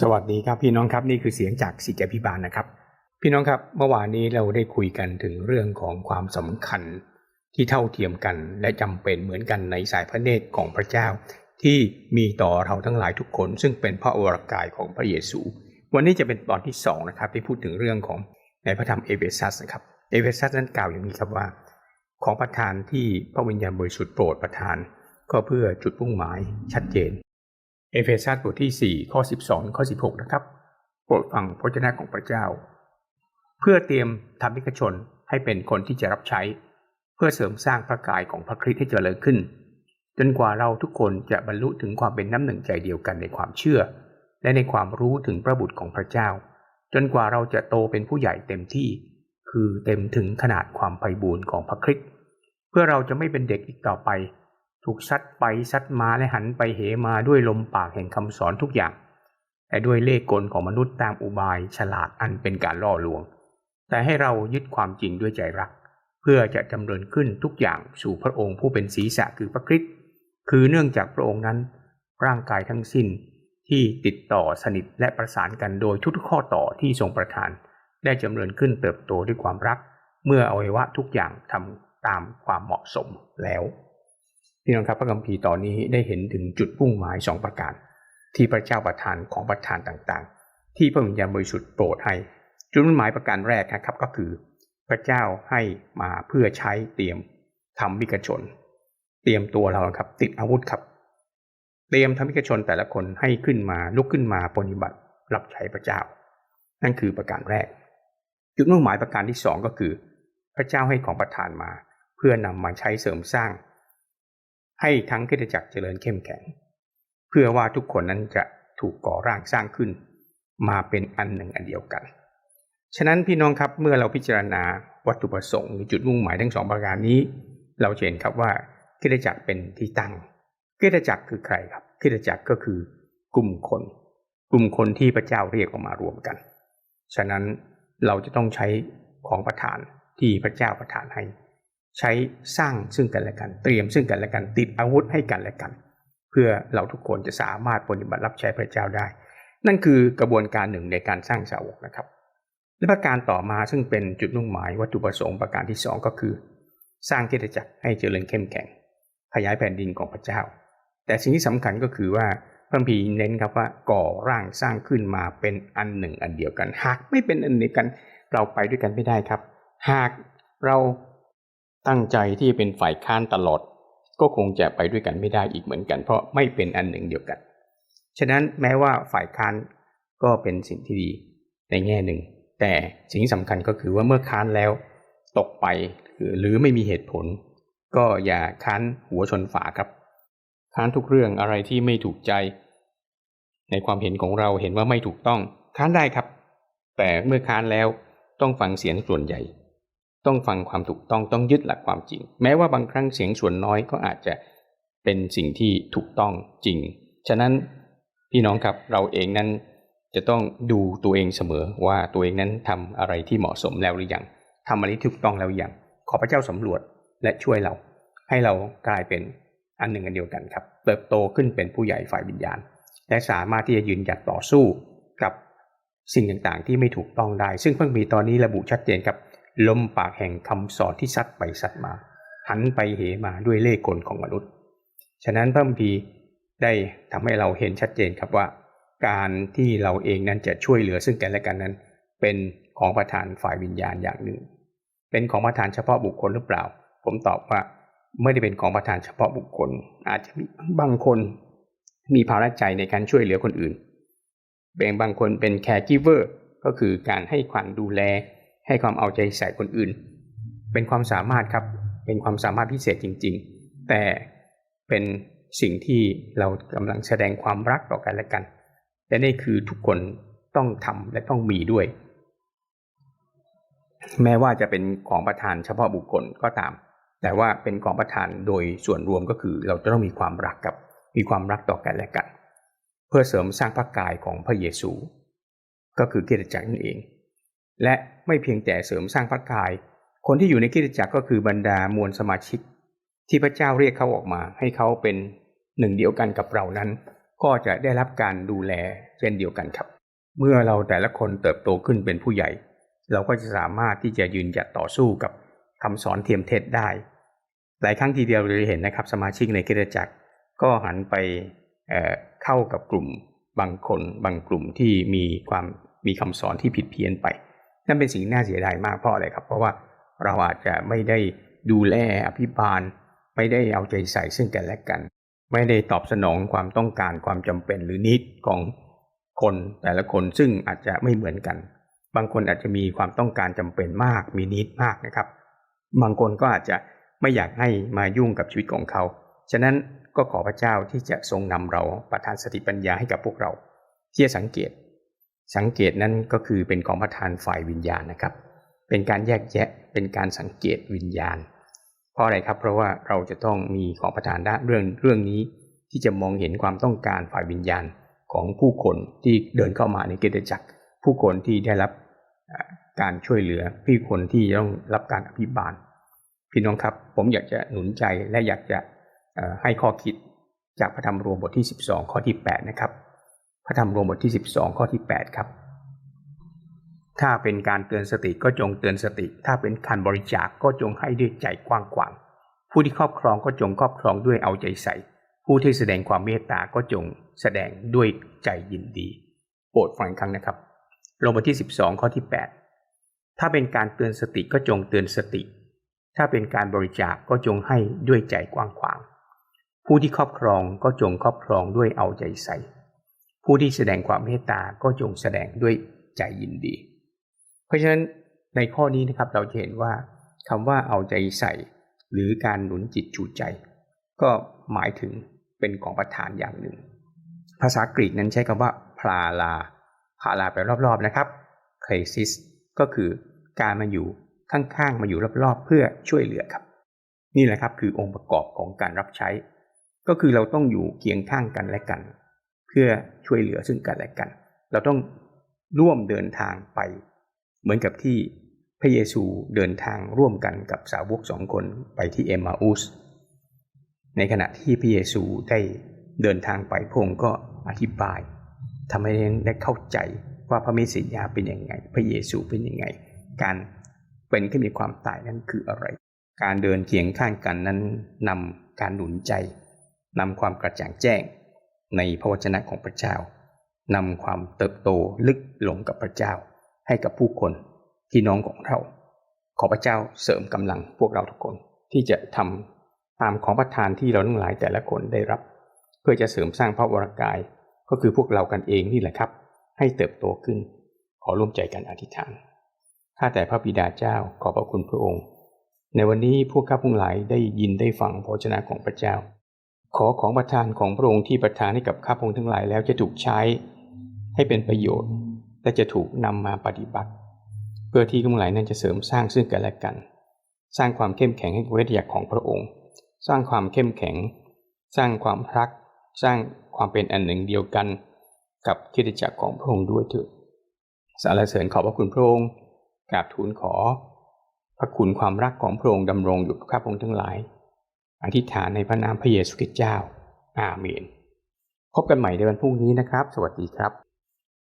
สวัสดีครับพี่น้องครับนี่คือเสียงจากสิทธิพิบาลนะครับ พี่น้องครับเมื่อวานนี้เราได้คุยกันถึงเรื่องของความสำคัญที่เท่าเทียมกันและจำเป็นเหมือนกันในสายพระเนตรของพระเจ้า ที่มีต่อเราทั้งหลายทุกคน ซึ่งเป็นพระวรากายของพระเยซู วันนี้จะเป็นตอนที่สองนะครับที่พูดถึงเรื่องของในพระธรรมเอเฟซัสนะครับเอเฟซัสนั้นกล่าวอย่างนี้ครับว่า ของประทานที่พระวิญญาณบริสุทธิ์โปรดประทาน ก็เพื่อจุดมุ่งหมายชัดเจน เอเฟซัสบทที่ 4 ข้อ 12 ข้อ 16 นะครับ โปรดฟังพระเจ้าของพระเจ้า เพื่อเตรียมธรรมิกชนให้เป็นคนที่จะรับใช้ เพื่อเสริมสร้างพระกายของพระคริสต์ให้เจริญขึ้น จนกว่าเราทุกคนจะบรรลุถึงความเป็นน้ำหนึ่งใจเดียวกันในความเชื่อ และในความรู้ถึงพระบุตรของพระเจ้า จนกว่าเราจะโตเป็นผู้ใหญ่เต็มที่ คือเต็มถึงขนาดความไพบูรณ์ของพระคริสต์เพื่อเราจะไม่เป็นเด็กอีกต่อไป ถูกซัดไปซัดมาและหันไปเหมาด้วยลมปากแห่งคำสอนทุกอย่าง แต่ด้วยเล่ห์กลของมนุษย์ตามอุบายฉลาดอันเป็นการล่อลวง แต่ให้เรายึดความจริงด้วยใจรัก เพื่อจะจำเริญขึ้นทุกอย่างสู่พระองค์ผู้เป็นศีรษะคือพระคริสต์คือเนื่องจากพระองค์นั้น ร่างกายทั้งสิ้นที่ติดต่อสนิทและประสานกันโดยทุกข้อต่อที่ทรงประทาน ได้จำเริญขึ้นเติบโตด้วยความรัก เมื่ออวัยวะทุกอย่างทำตามความเหมาะสมแล้ว พี่น้องครับพระคัมภีร์ตอนนี้ได้เห็นถึงจุดมุ่งหมายสองประการ ที่พระเจ้าประทานของประทานต่างๆ ที่พระวิญญาณบริสุทธิ์โปรดให้ จุดมุ่งหมายประการแรกนะครับก็คือ พระเจ้าให้มาเพื่อใช้เตรียมทำวิกชน เตรียมตัวเราครับ ติดอาวุธครับ เตรียมทำวิกชนแต่ละคนให้ขึ้นมาลุกขึ้นมาปฏิบัติรับใช้พระเจ้า นั่นคือประการแรก จุดมุ่งหมายประการที่สองก็คือ พระเจ้าให้ของประทานมา เพื่อนำมาใช้เสริมสร้าง ให้ทั้งคริสตจักรเจริญเข้มแข็ง เพื่อว่าทุกคนนั้นจะถูกก่อร่างสร้างขึ้น มาเป็นอันหนึ่งอันเดียวกัน ฉะนั้นพี่น้องครับเมื่อเราพิจารณาวัตถุประสงค์หรือจุดมุ่งหมายทั้งสองประการนี้ เราเห็นครับว่าคริสตจักรเป็นที่ตั้งคริสตจักรคือใครครับคริสตจักรก็คือกลุ่มคน กลุ่มคนที่พระเจ้าเรียกออกมารวมกัน ฉะนั้นเราจะต้องใช้ของประทานที่พระเจ้าประทานให้ ใช้สร้างซึ่งกันและกัน เตรียมซึ่งกันและกัน ติดอาวุธให้กันและกัน เพื่อเราทุกคนจะสามารถปฏิบัติรับใช้พระเจ้าได้ นั่นคือกระบวนการหนึ่งในการสร้างสาวกนะครับ และประการต่อมาซึ่งเป็นจุดมุ่งหมายวัตถุประสงค์ประการที่สองก็คือ สร้างคริสตจักรให้เจริญเข้มแข็ง ขยายแผ่นดินของพระเจ้า แต่สิ่งที่สำคัญก็คือว่าพระคัมภีเน้นครับว่าก่อร่างสร้างขึ้นมาเป็นอันหนึ่งอันเดียวกัน หากไม่เป็นอันเดียวกัน เราไปด้วยกันไม่ได้ครับ หากเรา ตั้งใจที่จะเป็นฝ่ายค้านตลอด ก็คงจะไปด้วยกันไม่ได้อีกเหมือนกัน เพราะไม่เป็นอันหนึ่งเดียวกัน ฉะนั้นแม้ว่าฝ่ายค้านก็เป็นสิ่งที่ดีในแง่หนึ่ง แต่สิ่งที่สำคัญก็คือว่าเมื่อค้านแล้วตกไปหรือไม่มีเหตุผล ก็อย่าค้านหัวชนฝาครับ ค้านทุกเรื่องอะไรที่ไม่ถูกใจ ในความเห็นของเราเห็นว่าไม่ถูกต้อง ค้านได้ครับ แต่เมื่อค้านแล้วต้องฟังเสียงส่วนใหญ่ ต้องฟังความถูกต้องต้องยึดหลักความจริง แม้ว่าบางครั้งเสียงส่วนน้อยก็อาจจะเป็นสิ่งที่ถูกต้องจริง ฉะนั้นพี่น้องครับเราเองนั้นจะต้องดูตัวเองเสมอว่าตัวเองนั้นทำอะไรที่เหมาะสมแล้วหรือยังทำอะไรที่ถูกต้องแล้วหรือยังขอพระเจ้าสำรวจและช่วยเรา ให้เรากลายเป็นอันหนึ่งอันเดียวกันครับ เติบโตขึ้นเป็นผู้ใหญ่ฝ่ายวิญญาณ และสามารถที่จะยืนหยัดต่อสู้กับสิ่งต่างๆ ที่ไม่ถูกต้องได้ ซึ่งเพิ่งมีตอนนี้ระบุชัดเจนครับ ลมปากแห่งคำสอนที่ซัดไปซัดมา หันไปเหมาด้วยเล่ห์กลของมนุษย์ ฉะนั้นพระมภีได้ทำให้เราเห็นชัดเจนครับว่า การที่เราเองนั้นจะช่วยเหลือซึ่งกันและกันนั้น เป็นของประทานฝ่ายวิญญาณอย่างหนึ่ง เป็นของประทานเฉพาะบุคคลหรือเปล่า ผมตอบว่าไม่ได้เป็นของประทานเฉพาะบุคคล อาจจะมีบางคนมีภาระใจในการช่วยเหลือคนอื่นแบ่งบางคนเป็น caregiver ก็คือการให้ความดูแล ให้ความเอาใจใส่คนอื่น เป็นความสามารถครับ เป็นความสามารถพิเศษจริง ๆ แต่เป็นสิ่งที่เรากำลังแสดงความรักต่อกันและกัน และนี่คือทุกคนต้องทำและต้องมีด้วย แม้ว่าจะเป็นของประทานเฉพาะบุคคลก็ตาม แต่ว่าเป็นของประทานโดยส่วนรวมก็คือเราจะต้องมีความรักกับ มีความรักต่อกันและกัน เพื่อเสริมสร้างพระกายของพระเยซู ก็คือคริสตจักรนั่นเอง และไม่เพียงแต่เสริมสร้างพระกาย คนที่อยู่ในคริสตจักรก็คือบรรดามวลสมาชิก ที่พระเจ้าเรียกเขาออกมา ให้เขาเป็นหนึ่งเดียวกันกับเรานั้น ก็จะได้รับการดูแลเช่นเดียวกันครับ เมื่อเราแต่ละคนเติบโตขึ้นเป็นผู้ใหญ่ เราก็จะสามารถที่จะยืนหยัดต่อสู้กับคำสอนเทียมเท็จได้ หลายครั้งทีเดียวเราจะเห็นนะครับ สมาชิกในคริสตจักรก็หันไปเเข้ากับกลุ่มบางคนบางกลุ่มที่มีความมีคำสอนที่ผิดเพี้ยนไป นั่นเป็นสิ่งน่าเสียดายมากเพราะอะไรครับ เพราะว่าเราอาจจะไม่ได้ดูแลอภิบาล ไม่ได้เอาใจใส่ซึ่งกันและกัน ไม่ได้ตอบสนองความต้องการความจำเป็นหรือนิดของคนแต่ละคนซึ่งอาจจะไม่เหมือนกัน บางคนอาจจะมีความต้องการจำเป็นมาก มีนิดมากนะครับ บางคนก็อาจจะไม่อยากให้มายุ่งกับชีวิตของเขา ฉะนั้นก็ขอพระเจ้าที่จะทรงนำเราประทานสติปัญญาให้กับพวกเราที่จะสังเกต สังเกตนั้นก็คือเป็นของประทานฝ่ายวิญญาณนะครับ เป็นการแยกแยะเป็นการสังเกตวิญญาณ เพราะอะไรครับ เพราะว่าเราจะต้องมีของประทานด้านเรื่องเรื่องนี้ที่จะมองเห็นความต้องการฝ่ายวิญญาณของผู้คนที่เดินเข้ามาในกิจจักร ผู้คนที่ได้รับการช่วยเหลือผู้คนที่ต้องรับการอภิบาล พี่น้องครับ ผมอยากจะหนุนใจและอยากจะให้ข้อคิดจากพระธรรมรวมบทที่ 12 ข้อที่ 8 นะครับ พระธรรมโรมบทที่ 12 ข้อที่ 8 ครับ ถ้าเป็นการเตือนสติก็จงเตือนสติ ถ้าเป็นการบริจาคก็จงให้ด้วยใจกว้างขวาง ผู้ที่ครอบครองก็จงครอบครองด้วยเอาใจใส่ ผู้ที่แสดงความเมตตาก็จงแสดงด้วยใจยินดี โปรดฟังอีกครั้งนะครับลงบทที่ 12 ข้อที่ 8 ถ้าเป็นการเตือนสติก็จงเตือนสติ ถ้าเป็นการบริจาคก็จงให้ด้วยใจกว้างขวาง ผู้ที่ครอบครองก็จงครอบครองด้วยเอาใจใส่ ผู้ที่แสดงความเมตตาก็จงแสดงด้วยใจยินดี เพราะฉะนั้นในข้อนี้นะครับเราจะเห็นว่าคำว่าเอาใจใส่ หรือการหนุนจิตจูใจ ก็หมายถึงเป็นของประทานอย่างหนึ่ง ภาษากรีกนั้นใช้คำว่าพลาลาพาลาไปรอบๆนะครับเคลซิสก็คือการมาอยู่ข้างๆมาอยู่รอบๆ เพื่อช่วยเหลือครับ นี่แหละครับคือองค์ประกอบของการรับใช้ ก็คือเราต้องอยู่เคียงข้างกันและกัน เพื่อช่วยเหลือซึ่งกันและกัน เราต้องร่วมเดินทางไป เหมือนกับที่พระเยซูเดินทางร่วมกันกับสาวกสองคนไปที่เอมมาอุสในขณะที่พระเยซูได้เดินทางไปพงก็อธิบายทำให้ได้เข้าใจว่าพระเมสสิยาเป็นยังไง พระเยซูเป็นยังไง การเป็นขึ้นมีความตายนั้นคืออะไร การเดินเคียงข้างกันนั้นนำการหนุนใจนำความกระจ่างแจ้ง ในพระวจนะของพระเจ้านำความเติบโตลึกหลงกับพระเจ้า ให้กับผู้คนที่น้องของเรา ขอพระเจ้าเสริมกำลังพวกเราทุกคนที่จะทำตามของประทานที่เราทั้งหลายแต่ละคนได้รับ เพื่อจะเสริมสร้างพระวรากาย ก็คือพวกเรากันเองนี่แหละครับ ให้เติบโตขึ้น ขอร่วมใจกันอธิษฐานข้าแต่พระบิดาเจ้าขอพระคุณพระองค์ ในวันนี้พวกข้าพงหลายได้ยินได้ฟังพระชนะของพระเจ้า ขอของประทานของพระองค์ที่ประทานให้กับข้าพงทั้งหลายแล้วจะถูกใช้ให้เป็นประโยชน์ และจะถูกนำมาปฏิบัติ เพื่อที่ข้าพงหลายนั้นจะเสริมสร้างซึ่งกันและกัน สร้างความเข้มแข็งให้เวทยาของพระองค์ สร้างความเข้มแข็ง สร้างความรัก สร้างความเป็นอันหนึ่งเดียวกัน กับคิดจักรของพระองค์ด้วยเถิดสารเสริญขอบพระคุณพระองค์กราบทูลขอ พระคุณความรักของพระองค์ดำรงอยู่กับข้าพงทั้งหลาย อธิษฐานในพระนามพระเยซูคริสต์เจ้า อาเมน พบกันใหม่ในวันพรุ่งนี้นะครับ สวัสดีครับ